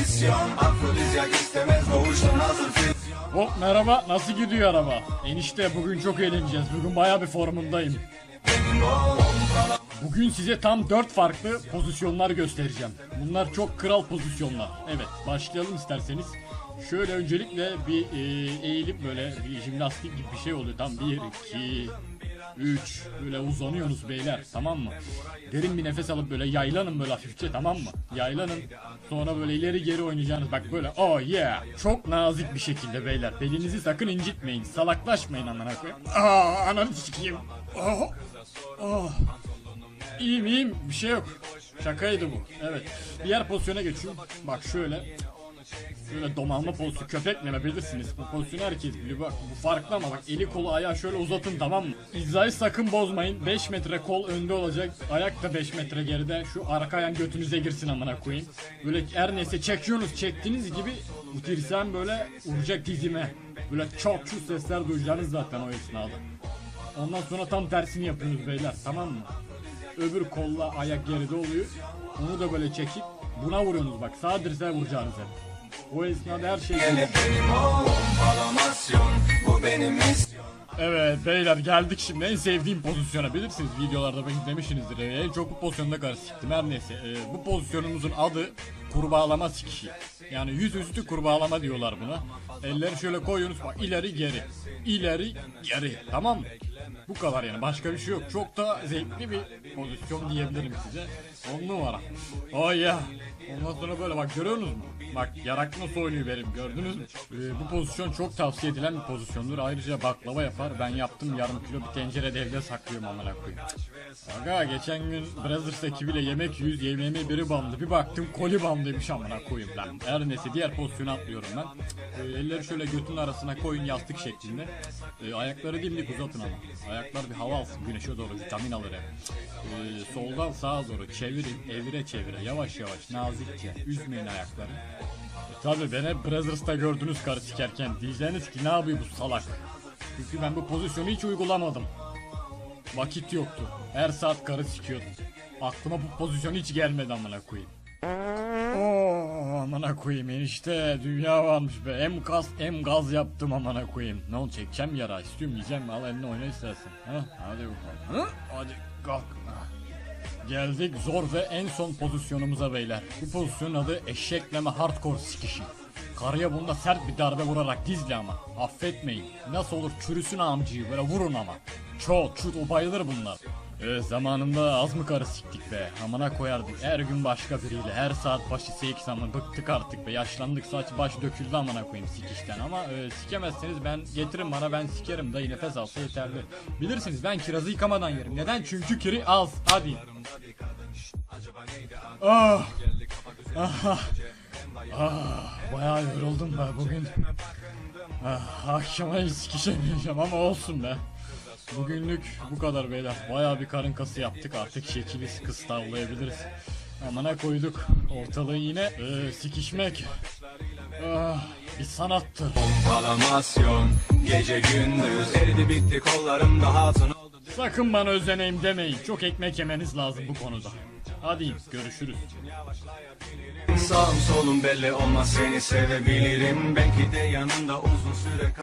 misyon Afrodizyak istemez doğuştan hazır Hop merhaba nasıl gidiyor araba? Enişte bugün çok eğleneceğiz. Bugün baya bir formundayım. Bugün size tam 4 farklı pozisyonlar göstereceğim. Bunlar çok kral pozisyonlar. Evet başlayalım isterseniz. Şöyle öncelikle bir e, eğilip böyle bir jimnastik gibi bir şey oluyor. Tam 1, 2, 3 böyle uzanıyorsunuz beyler tamam mı? Derin bir nefes alıp böyle yaylanın böyle hafifçe tamam mı? Yaylanın sonra böyle ileri geri oynayacaksınız bak böyle oh yeah çok nazik bir şekilde beyler belinizi sakın incitmeyin salaklaşmayın amına koyayım. Aa ananı sikeyim. Oh, oh. İyiyim iyiyim bir şey yok. Şakaydı bu. Evet. Diğer pozisyona geçiyorum. Bak şöyle. Şöyle domalma pozisyonu köpekleme bilirsiniz. Bu pozisyonu herkes biliyor. Bak bu farklı ama bak eli kolu ayağı şöyle uzatın tamam mı? İzayı sakın bozmayın. 5 metre kol önde olacak. Ayak da 5 metre geride. Şu arka ayağın götünüze girsin amına koyayım. Böyle her neyse çekiyorsunuz. Çektiğiniz gibi bu dirsem böyle vuracak dizime. Böyle çok şu sesler duyacaksınız zaten o esnada. Ondan sonra tam tersini yapıyoruz beyler tamam mı? Öbür kolla ayak geride oluyor. Onu da böyle çekip buna vuruyorsunuz bak sağ dirseğe vuracaksınız hep. O esnada her şey Bu Evet beyler geldik şimdi. En sevdiğim pozisyona bilirsiniz. Videolarda belki demişsinizdir. Ee, en çok bu pozisyonda karşı siktim her neyse Ee, bu pozisyonumuzun adı kurbağalama sikişi yani yüzüstü kurbağalama diyorlar buna. Elleri şöyle koyuyorsunuz bak ileri geri. İleri geri tamam mı? Bu kadar yani. Başka bir şey yok. Çok da zevkli bir pozisyon diyebilirim size on numara oh ya ondan sonra böyle bak görüyorsunuz mu Bak yarak nasıl oynuyor benim gördünüz mü? Ee, bu pozisyon çok tavsiye edilen bir pozisyondur. Ayrıca baklava yapar. Ben yaptım yarım kilo bir tencerede evde saklıyorum amına koyayım. Aga geçen gün Brothers ekibiyle yemek yüz yemeğime biri bandı. Bir baktım koli bandıymış amına koyayım lan. Her neyse diğer pozisyona atlıyorum ben. Ee, elleri şöyle götün arasına koyun yastık şeklinde. Ee, ayakları dimdik uzatın ama. Ayaklar bir hava alsın güneşe doğru vitamin alır hep. Ee, soldan sağa doğru çevirin evire çevire yavaş yavaş nazikçe üzmeyin ayakları. Tabi beni hep Brothers'ta gördünüz karı sikerken diyeceğiniz ki ne yapıyor bu salak. Çünkü ben bu pozisyonu hiç uygulamadım. Vakit yoktu. Her saat karı sikiyordum. Aklıma bu pozisyon hiç gelmedi amına koyayım. Oo, amına koyayım enişte dünya varmış be. Hem gaz hem gaz yaptım amına koyayım. Ne oldu çekeceğim yara istiyorum yiyeceğim al eline oyna istersen. Ha? Hadi bakalım. Ha? Hadi kalk. Ha. Geldik zor ve en son pozisyonumuza beyler. Bu pozisyonun adı eşekleme hardcore sikişi. Karıya bunda sert bir darbe vurarak dizle ama. Affetmeyin. Nasıl olur çürüsün amcıyı böyle vurun ama. Çok çut o bayılır bunlar. Ee, zamanında az mı karı siktik be. Amına koyardık her gün başka biriyle. Her saat başı seks ama bıktık artık be. Yaşlandık saç baş döküldü amına koyayım sikişten. Ama e, sikemezseniz ben getirin bana ben sikerim dayı nefes alsa yeterli. Bilirsiniz ben kirazı yıkamadan yerim. Neden? Çünkü kiri az. Hadi. Ah. Ah. Ah. Bayağı yoruldum be bugün. Ah, akşama hiç sikişemeyeceğim ama olsun be. Bugünlük bu kadar beyler. Bayağı bir karın kası yaptık artık şekili kıstavlayabiliriz. Amına koyduk. Ortalığı yine e, sikişmek. Ah, bir sanattır. Pompalamasyon Gece gündüz eridi bitti kollarımda hatun oldu Sakın bana özeneyim demeyin. Çok ekmek yemeniz lazım bu konuda. Hadi görüşürüz. Sağım solum belli olmaz seni sevebilirim Belki de yanında uzun süre